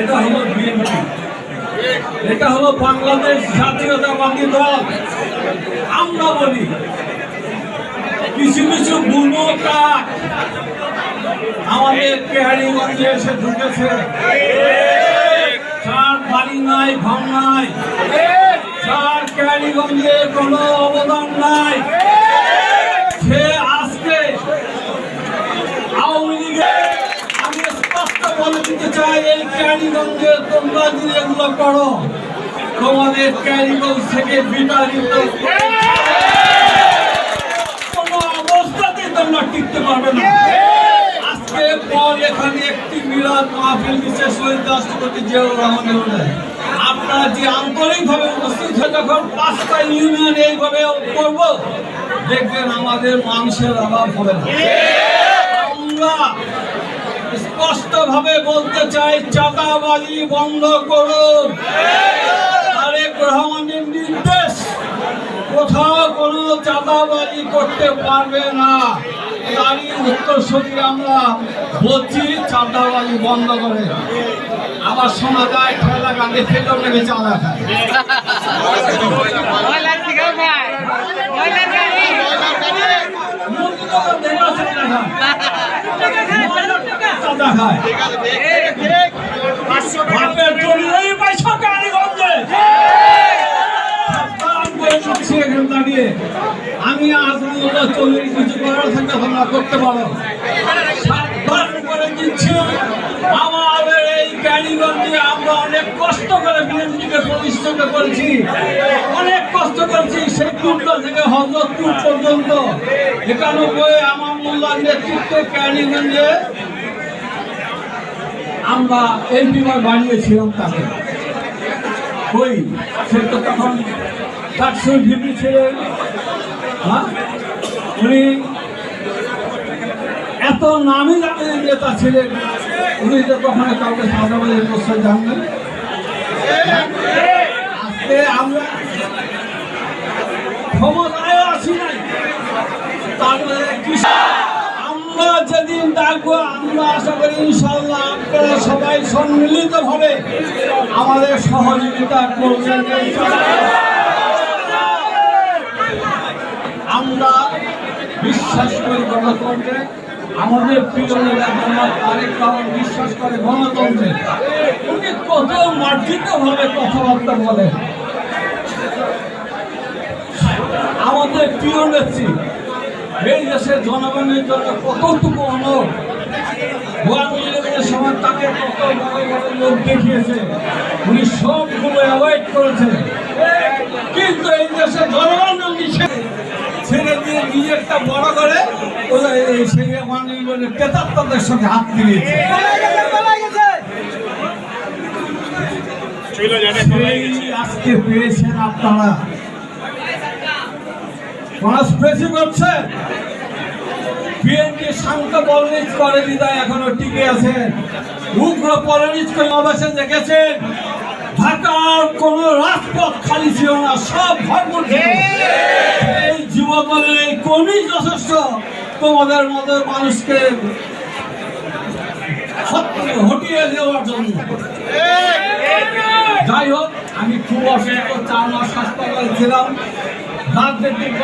এটা হলো বিএনপি। এটা হলো বাংলাদেশ জাতীয়তাবাদী দল। আমরা বলি কিছু কিছু বুনো কাক। আমাদের কেহারিগঞ্জে এসে ঢুকেছে। যার বাড়ি নাই, ঘর নাই। যার কেহারিগঞ্জে কোনো অবদান নাই সে আজকে আওয়ামী লীগের আমি স্পষ্ট বলে দিতে চাই এই ক্যারিগঞ্জে তোমরা যদি এগুলো করো। তোমাদের ক্যারিগঞ্জ থেকে বিতাড়িত কোনো অবস্থাতেই তোমরা টিকতে পারবে না। আজকে পর এখানে একটি মিলাদ মাহফিল বিশেষ শহীদ রাষ্ট্রপতি জিয়াউর আপনারা যে আন্তরিকভাবে উপস্থিত হয়ে যখন পাঁচটা ইউনিয়ন এইভাবে করব, দেখবেন আমাদের মানুষের অভাব হবে না। আমরা স্পষ্ট ভাবে বলতে চাই, চাঁদাবাজি বন্ধ করুন। তারেক রহমানের নির্দেশ, কোথাও কোনো চাঁদাবাজি করতে পারবে না। তারই উত্তরসূরি আমরা, বলছি চাঁদাবাজি বন্ধ করে। আবার শোনা যায়, ঠেলা গান্ধী নেবে চাঁদা। খায় ময়লার থেকে ভাই ময়লার গাড়ি মুরগিগুলো দেখা চাঁদা খায় চাঁদা খায় বাপের জমিরই পয়সা কালীগঞ্জে সাবধান করে বলছি এখানে দাঁড়িয়ে আমি আজমুল্লাহ চৌধুরী কিছু করার থাকলে তোমরা করতে পারো করে দিচ্ছি। আমাদের এই কালীগঞ্জে আমরা অনেক কষ্ট করে বিএনপিকে প্রতিষ্ঠিত করেছি। অনেক কষ্ট করেছি সেই টুকরা থেকে হজরতপুর পর্যন্ত। একানব্বই আমার মোল্লার নেতৃত্বে কালীগঞ্জে আমরা এমপি বানিয়েছিলাম তাকে। ওই সে তো তখন চারশো ডিগ্রি ছিলেন হ্যাঁ? উনি এত নামি দামি নেতা ছিলেন। উনি তো কখনো কাউকে সাদাবাদের প্রশ্রয় জানবেন আজকে আমরা ক্ষমতায় আসি নাই। তারপরে আমরা যেদিন ডাকবো, আমরা আশা করি ইনশাল্লাহ আপনারা সবাই সম্মিলিত ভাবে আমাদের সহযোগিতা করবেন। আমরা বিশ্বাস করি গণতন্ত্রে, আমাদের প্রিয় নেতা বিশ্বাস করে গণতন্ত্রে। উনি কত মার্জিত ভাবে কথাবার্তা বলেন। আমাদের প্রিয় নেত্রী, এই দেশের জনগণের জন্য কতটুকু অনুরোধ ভুয়া মূল্যের কত লোক দেখিয়েছে। উনি সবগুলো অ্যাভয়েড করেছে। কিন্তু এই দেশের জনগণ ছেড়ে দিয়ে নিজেরটা বড় করে সেই মাননীয় ক্রেতাত্মদের সঙ্গে হাত সেই আজকে পেয়েছেন আপনারা। কনস্পেসি করছে বিএনপি শান্ত পলিটিক্স করে, বিদায় এখনও টিকে আছে। উগ্র পলিটিক্স করে অবশ্যই দেখেছেন, ঢাকার কোন রাজপথ খালি ছিল না, সব ভরপুর। এই যুবদলের এই কর্মী যথেষ্ট, তোমাদের মতো মানুষকে হট- হটিয়ে দেওয়ার জন্য। যাই হোক, আমি খুব অসুস্থ, চার মাস হাসপাতালে ছিলাম। রাজনৈতিক